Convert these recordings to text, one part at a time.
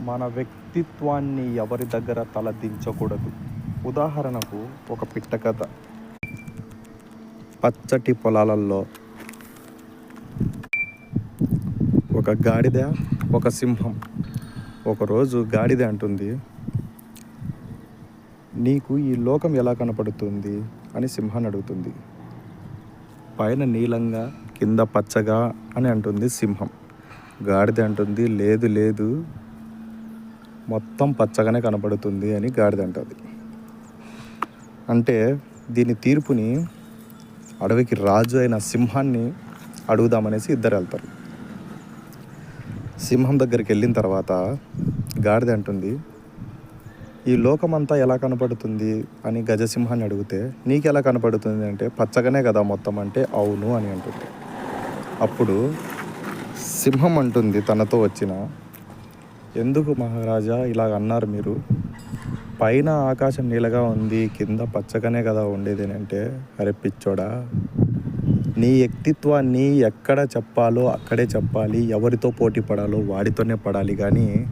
మన వ్యక్తిత్వాన్ని ఎవరి దగ్గర తలదించకూడదు. ఉదాహరణకు ఒక పిట్టకథ పచ్చటి పొలాలలో ఒక గాడిద ఒక సింహం. ఒకరోజు గాడిద అంటుంది నీకు ఈ లోకం ఎలా కనపడుతుంది? అని సింహాన్ని అడుగుతుంది. పైన నీలంగా కింద పచ్చగా అని అంటుంది సింహం. గాడిద అంటుంది లేదు లేదు మొత్తం పచ్చగానే కనపడుతుంది అని గాడిద అంటుంది. అంటే దీని తీర్పుని అడవికి రాజు అయిన సింహాన్ని అడుగుదామనేసి ఇద్దరు వెళ్తారు. సింహం దగ్గరికి వెళ్ళిన తర్వాత గాడిద అంటుంది ఈ లోకమంతా ఎలా కనపడుతుంది అని గజసింహాన్ని అడిగితే నీకు ఎలా కనపడుతుంది అంటే పచ్చగానే కదా మొత్తం అంటే అవును అని అంటుంది. అప్పుడు సింహం అంటుంది తనతో వచ్చిన ఎందుకు మహారాజా ఇలా అన్నారు మీరు? పైన ఆకాశం నీలగా ఉంది కింద పచ్చగానే కదా ఉండేది అంటే అరే పిచ్చోడా నీ వ్యక్తిత్వాన్ని ఎక్కడ చెప్పాలో అక్కడే చెప్పాలి ఎవరితో పోటీ పడాలో వాడితోనే పడాలి కానీ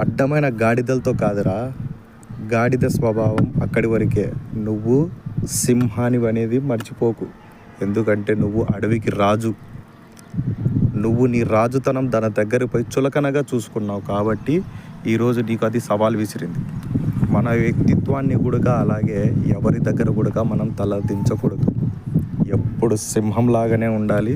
అడ్డమైన గాడిదలతో కాదురా. గాడిద స్వభావం అక్కడి వరకే. నువ్వు సింహానివనేది మర్చిపోకు. ఎందుకంటే నువ్వు అడవికి రాజు. నువ్వు నీ రాజుతనం దాని దగ్గర పోయి చులకనగా చూసుకున్నావు కాబట్టి ఈరోజు నీకు అది సవాల్ విసిరింది. మన వ్యక్తిత్వాన్ని కూడా అలాగే ఎవరి దగ్గర కూడా మనం తల దించకూడదు ఎప్పుడు సింహంలాగానే ఉండాలి.